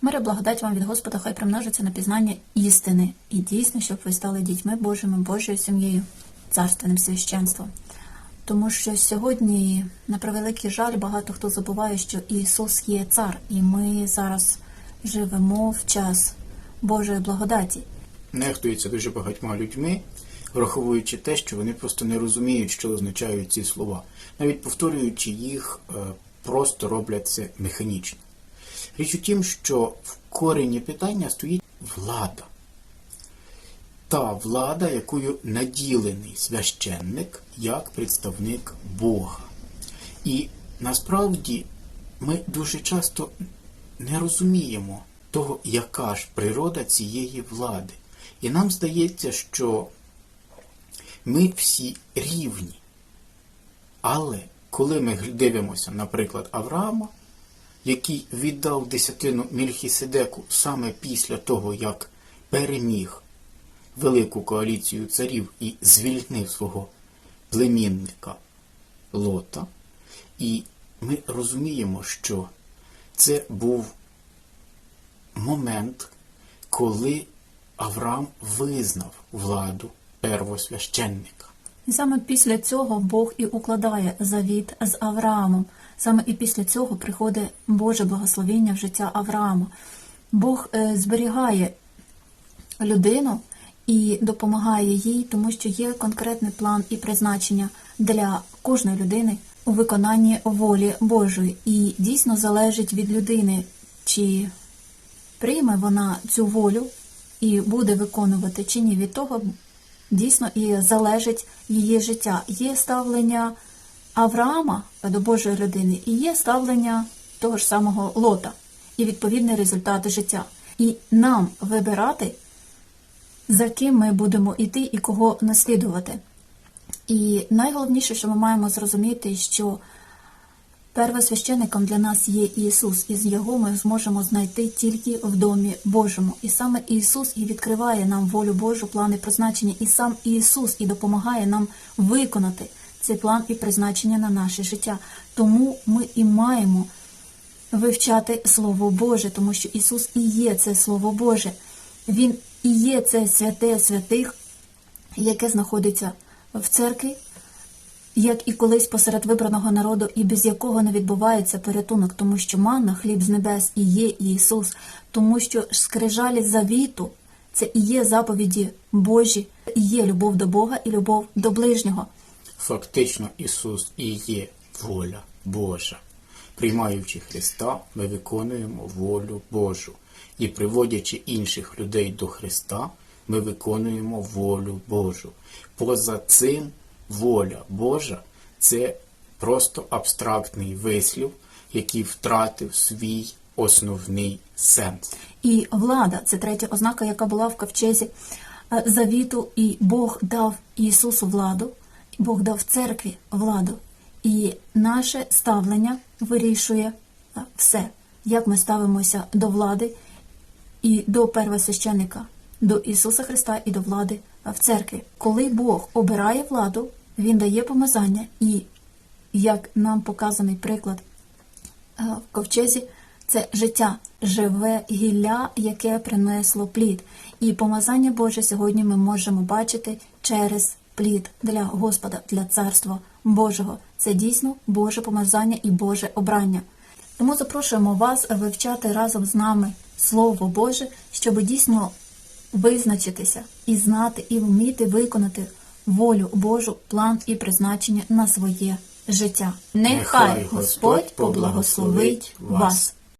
Мире благодать вам від Господа, хай примножиться на пізнання істини, і дійсно, щоб ви стали дітьми Божими, Божою сім'єю, царственним священством. Тому що сьогодні, на превеликий жаль, багато хто забуває, що Ісус є цар, і ми зараз живемо в час Божої благодаті. Нехтується дуже багатьма людьми, враховуючи те, що вони просто не розуміють, що означають ці слова. Навіть повторюючи їх, е, просто роблять це механічно. Річ у тім, що в корені питання стоїть влада. Та влада, якою наділений священник як представник Бога. І насправді ми дуже часто не розуміємо того, яка ж природа цієї влади. І нам здається, що ми всі рівні. Але коли ми дивимося, наприклад, Авраама, який віддав десятину Мільхіседеку саме після того, як переміг велику коаліцію царів і звільнив свого племінника Лота, і ми розуміємо, що це був момент, коли Авраам визнав владу первосвященника. І саме після цього Бог і укладає завіт з Авраамом. Саме і після цього приходить Боже благословіння в життя Авраама. Бог е, зберігає людину і допомагає їй, тому що є конкретний план і призначення для кожної людини у виконанні волі Божої. І дійсно залежить від людини, чи прийме вона цю волю і буде виконувати чи ні. Від того дійсно і залежить її життя. Є ставлення Авраама до Божої людини, і є ставлення того ж самого Лота, і відповідний результат життя. І нам вибирати, за ким ми будемо йти і кого наслідувати. І найголовніше, що ми маємо зрозуміти, що первосвященником для нас є Ісус, і з Його ми зможемо знайти тільки в домі Божому. І саме Ісус і відкриває нам волю Божу, плани призначення, і сам Ісус і допомагає нам виконати цей план і призначення на наше життя. Тому ми і маємо вивчати Слово Боже, тому що Ісус і є це Слово Боже. Він і є це святе святих, яке знаходиться в церкві, як і колись посеред вибраного народу, і без якого не відбувається порятунок, тому що манна, хліб з небес, і є Ісус, тому що скрижалі завіту це і є заповіді Божі, і є любов до Бога і любов до ближнього. Фактично Ісус і є воля Божа. Приймаючи Христа, ми виконуємо волю Божу. І приводячи інших людей до Христа, ми виконуємо волю Божу. Поза цим воля Божа це просто абстрактний вислів, який втратив свій основний сенс. І влада це третя ознака, яка була в ковчезі е, завіту, і Бог дав Ісусу владу, Бог дав церкві владу. І наше ставлення вирішує е, все, як ми ставимося до влади і до первосвященника, до Ісуса Христа і до влади е, в церкві. Коли Бог обирає владу, Він дає помазання, і як нам показаний приклад е, в ковчезі, це життя, живе гілля, яке принесло плід. І помазання Боже сьогодні ми можемо бачити через плід для Господа, для Царства Божого. Це дійсно Боже помазання і Боже обрання. Тому запрошуємо вас вивчати разом з нами Слово Боже, щоб дійсно визначитися і знати, і вміти виконати волю Божу, план і призначення на своє життя. Нехай Господь поблагословить вас.